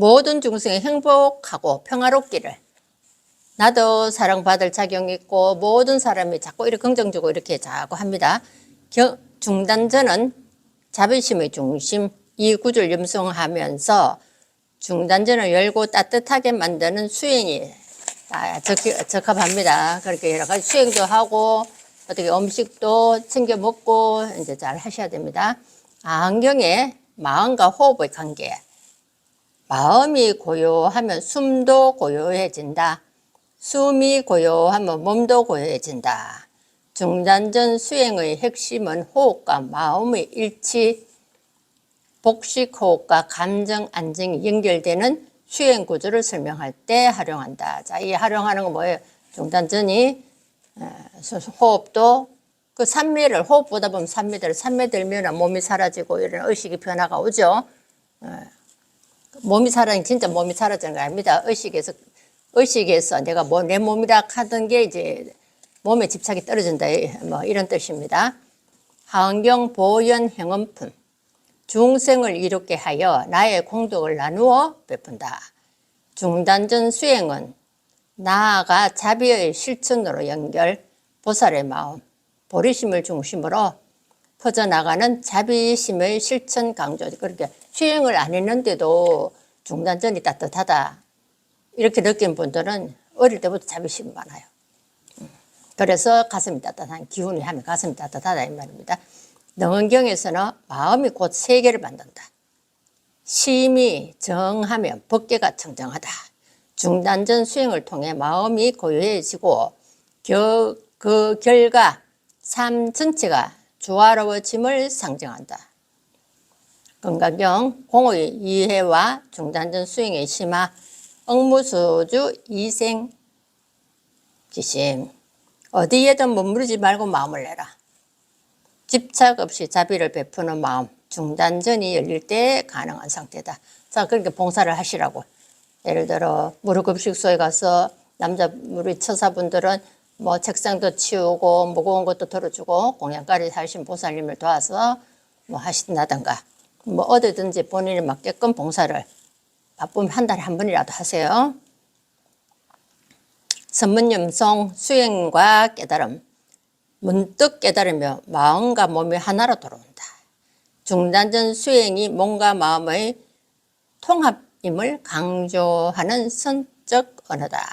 모든 중생이 행복하고 평화롭기를 나도 사랑받을 자격 있고 모든 사람이 자꾸 이렇게 긍정적으로 이렇게 자꾸 합니다. 겨- 중단전은 자비심의 중심 이 구조를 염성하면서 중단전을 열고 따뜻하게 만드는 수행이 아, 적- 적합합니다. 그렇게 여러 가지 수행도 하고 어떻게 음식도 챙겨 먹고 이제 잘 하셔야 됩니다. 안경에 마음과 호흡의 관계. 마음이 고요하면 숨도 고요해진다. 숨이 고요하면 몸도 고요해진다. 중단전 수행의 핵심은 호흡과 마음의 일치, 복식 호흡과 감정 안정이 연결되는 수행 구조를 설명할 때 활용한다. 자, 이 활용하는 건 뭐예요? 중단전이 에, 소- 호흡도 그 산미를 호흡보다 보면 산미들 산미 들면 몸이 사라지고 이런 의식의 변화가 오죠. 몸이 사라진 진짜 몸이 사라지는 거 아닙니다. 의식에서 의식에서 내가 뭐 내 몸이라 하던 게 이제 몸에 집착이 떨어진다 뭐 이런 뜻입니다. 환경 보현 행원품 중생을 이롭게 하여 나의 공덕을 나누어 베푼다. 중단전 수행은 나아가 자비의 실천으로 연결, 보살의 마음, 보리심을 중심으로 퍼져나가는 자비심의 실천 강조. 그렇게 수행을 안 했는데도 중단전이 따뜻하다. 이렇게 느낀 분들은 어릴 때부터 자비심이 많아요. 음. 그래서 가슴이 따뜻한 기운이 하면 가슴이 따뜻하다 이 말입니다. 능언경에서는 마음이 곧 세계를 만든다. 심이 정하면 법계가 청정하다. 중단전 수행을 통해 마음이 고요해지고 겨- 그 결과 삶 전체가 조화로워짐을 상징한다. 건강경 공의 이해와 중단전 수행의 심화 억무소주 이생 기심 어디에든 머무르지 말고 마음을 내라. 집착 없이 자비를 베푸는 마음 중단전이 열릴 때 가능한 상태다. 자 그렇게 봉사를 하시라고. 예를 들어 무료급식소에 가서 남자 우리 처사분들은 뭐 책상도 치우고 무거운 것도 덜어주고 공양가리 하신 보살님을 도와서 뭐 하신다든가 뭐 어디든지 본인이 맞게끔 봉사를 바쁘면 한 달에 한 번이라도 하세요. 선문염송 수행과 깨달음 문득 깨달으며 마음과 몸이 하나로 들어온다. 중단전 수행이 몸과 마음의 통합임을 강조하는 선적 언어다.